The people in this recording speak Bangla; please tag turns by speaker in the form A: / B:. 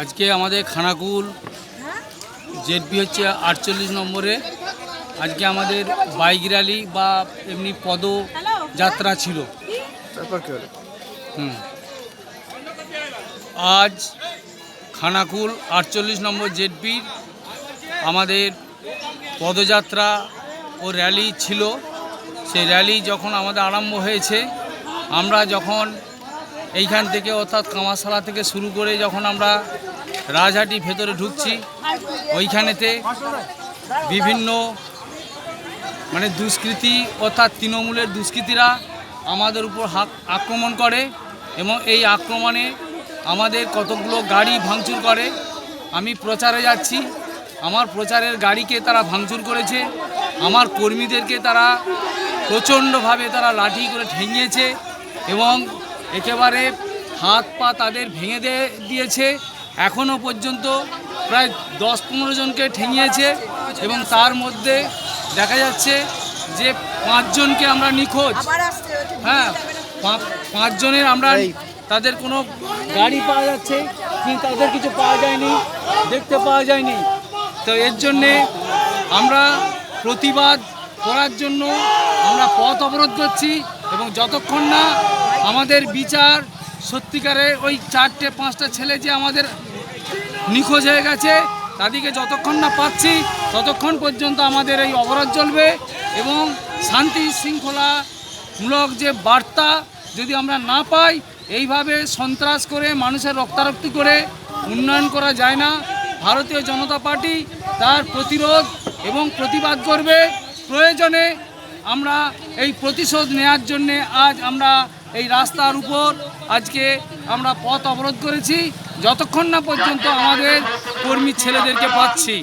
A: আজকে আমাদের খানাকুল জেডপি হচ্ছে আটচল্লিশ নম্বরে। আজকে আমাদের বাইক র্যালি বা এমনি পদযাত্রা ছিল। হুম। আজ খানাকুল আটচল্লিশ নম্বর জেডপির আমাদের পদযাত্রা ও র্যালি ছিল। সেই র্যালি যখন আমাদের আরম্ভ হয়েছে আমরা যখন এইখান থেকে অর্থাৎ কামাশালা থেকে শুরু করে যখন আমরা রাজহাটি ভেতরে ঢুকছি, ওইখানেতে বিভিন্ন মানে দুষ্কৃতী, অর্থাৎ তৃণমূলের দুষ্কৃতীরা আমাদের উপর আক্রমণ করে এবং এই আক্রমণে আমাদের কতগুলো গাড়ি ভাঙচুর করে। আমি প্রচারে যাচ্ছি। আমার প্রচারের গাড়িকে তারা ভাঙচুর করেছে। আমার কর্মীদেরকে তারা প্রচণ্ডভাবে তারা লাঠি করে ঠেঙিয়েছে এবং একেবারে হাত পা তাদের ভেঙে দিয়ে দিয়েছে। এখনও পর্যন্ত প্রায় দশ পনেরো জনকে ঠেঙিয়েছে এবং তার মধ্যে দেখা যাচ্ছে যে পাঁচজনকে আমরা নিখোঁজ। হ্যাঁ পাঁচজনের আমরা তাদের কোনো গাড়ি পাওয়া যাচ্ছে কিন্তু তাদের কিছু পাওয়া যায়নি দেখতে পাওয়া যায়নি। তো এর জন্যে আমরা প্রতিবাদ করার জন্য আমরা পথ অবরোধ করছি এবং যতক্ষণ না আমাদের বিচার সত্যিকারে ওই চারটে, পাঁচটা ছেলে যে আমাদের নিখোঁজ হয়ে গেছে, তাদেরকে যতক্ষণ না পাচ্ছি ততক্ষণ পর্যন্ত আমাদের এই অবরোধ চলবে এবং শান্তি শৃঙ্খলামূলক যে বার্তা যদি আমরা না পাই, এইভাবে সন্ত্রাস করে, মানুষের রক্তারক্তি করে উন্নয়ন করা যায় না। ভারতীয় জনতা পার্টি তার প্রতিরোধ এবং প্রতিবাদ করবে। প্রয়োজনে আমরা এই প্রতিশোধ নেয়ার জন্যে আজ আমরা এই রাস্তার উপর আজকে আমরা পথ অবরোধ করেছি। যতক্ষণ না পর্যন্ত আমাদের কর্মী ছেলেদেরকে পাচ্ছি।